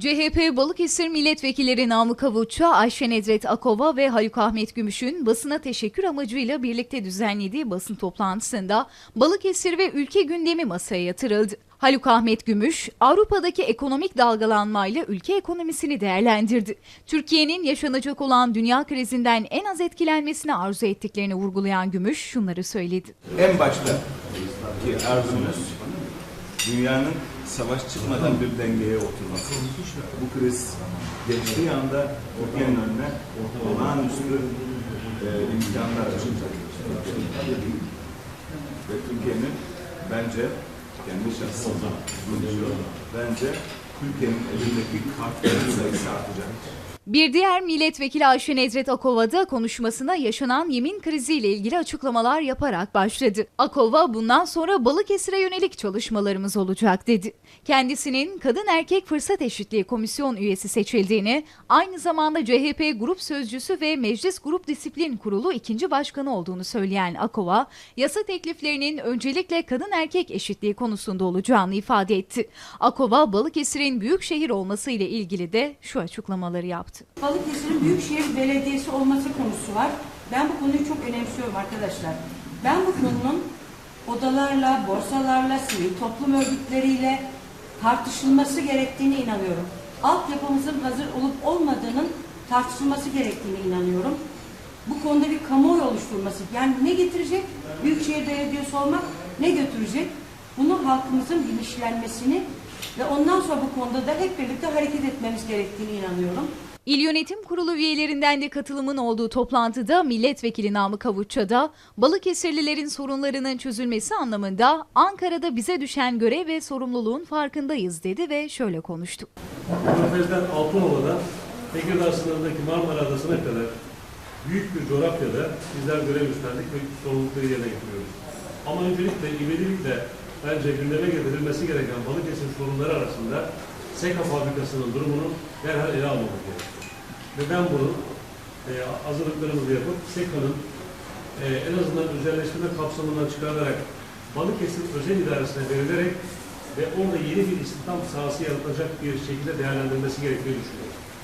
CHP Balıkesir Milletvekilleri Namık Avuçça, Ayşe Nedret Akova ve Haluk Ahmet Gümüş'ün basına teşekkür amacıyla birlikte düzenlediği basın toplantısında Balıkesir ve ülke gündemi masaya yatırıldı. Haluk Ahmet Gümüş, Avrupa'daki ekonomik dalgalanmayla ülke ekonomisini değerlendirdi. Türkiye'nin yaşanacak olan dünya krizinden en az etkilenmesini arzu ettiklerini vurgulayan Gümüş şunları söyledi. En başta arzumuz dünyanın savaş çıkmadan bir dengeye oturması. Bu kriz geçtiği anda Türkiye'nin önüne olağanüstü e, imkanlar açılacak. Ve Türkiye'nin bence kendi şahsımda konuşuyorum. Bence Türkiye'nin elindeki kartların sayısı artacak. Bir diğer milletvekili Ayşe Nedret Akova da konuşmasına yaşanan yemin kriziyle ilgili açıklamalar yaparak başladı. Akova bundan sonra Balıkesir'e yönelik çalışmalarımız olacak dedi. Kendisinin kadın erkek fırsat eşitliği komisyon üyesi seçildiğini, aynı zamanda CHP grup sözcüsü ve Meclis Grup Disiplin Kurulu ikinci başkanı olduğunu söyleyen Akova, yasa tekliflerinin öncelikle kadın erkek eşitliği konusunda olacağını ifade etti. Akova, Balıkesir'in büyük şehir olması ile ilgili de şu açıklamaları yaptı. Balıkesir'in Büyükşehir Belediyesi olması konusu var. Ben bu konuyu çok önemsiyorum arkadaşlar. Ben bu konunun odalarla, borsalarla, sivil toplum örgütleriyle tartışılması gerektiğine inanıyorum. Altyapımızın hazır olup olmadığının tartışılması gerektiğine inanıyorum. Bu konuda bir kamuoyu oluşturulması. Yani ne getirecek? Büyükşehir Belediyesi olmak ne götürecek? Bunu halkımızın bilinçlenmesini ve ondan sonra bu konuda da hep birlikte hareket etmemiz gerektiğine inanıyorum. İl Yönetim Kurulu üyelerinden de katılımın olduğu toplantıda Milletvekili Namık Avutça da Balıkesirlilerin sorunlarının çözülmesi anlamında Ankara'da bize düşen görev ve sorumluluğun farkındayız dedi ve şöyle konuştu. Körfez'den Altınova'dan Tekirdağ sınırındaki Marmara Adası'na kadar büyük bir coğrafyada bizler görev üstlendik ve sorumlulukları yerine getiriyoruz. Ama öncelikle ivedilikle bence gündeme getirilmesi gereken Balıkesir sorunları arasında SEKA fabrikasının durumunu derhal ele almamız gerekiyor. Ve ben bunu e, hazırlıklarımızı yapıp SEKA'nın e, en azından özelleştirme kapsamından çıkarılarak Balıkesir Özel İdaresi'ne verilerek ve orada yeni bir istihdam sahası yaratacak bir şekilde değerlendirilmesi gerektiğini düşünüyorum.